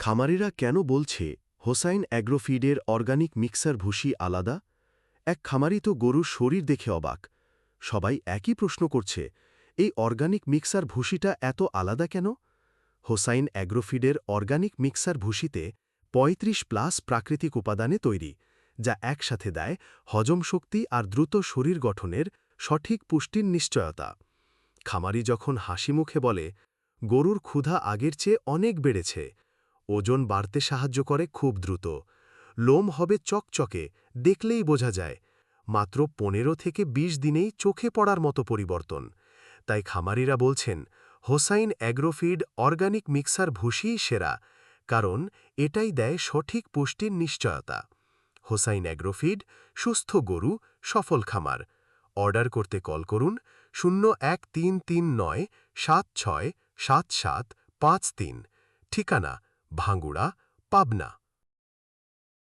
খামারিরা কেন বলছে, হোসাইন অ্যাগ্রোফিডের অর্গানিক মিক্সার ভুসি আলাদা? এক খামারি তো গরুর শরীর দেখে অবাক। সবাই একই প্রশ্ন করছে, এই অর্গানিক মিক্সার ভুসিটা এত আলাদা কেন? হোসাইন অ্যাগ্রোফিডের অর্গানিক মিক্সার ভুসিতে ৩৫ প্লাস প্রাকৃতিক উপাদানে তৈরি, যা একসাথে দেয় হজম শক্তি আর দ্রুত শরীর গঠনের সঠিক পুষ্টির নিশ্চয়তা। খামারি যখন হাসি মুখে বলে, গরুর ক্ষুধা আগের চেয়ে অনেক বেড়েছে ওজন বাড়তে সাহায্য করে খুব দ্রুত। লোম হবে চকচকে, দেখলেই বোঝা যায়। মাত্র পনেরো থেকে ২০ দিনেই চোখে পড়ার মতো পরিবর্তন। তাই খামারিরা বলছেন, হোসাইন অ্যাগ্রোফিড অর্গানিক মিক্সার ভুষিই সেরা, কারণ এটাই দেয় সঠিক পুষ্টির নিশ্চয়তা। হোসাইন অ্যাগ্রোফিড সুস্থ গরু, সফল খামার। অর্ডার করতে কল করুন শূন্য এক তিন তিন নয় সাত ছয় সাত সাত পাঁচ তিন। ঠিকানা भांगुड़ा, पाबना।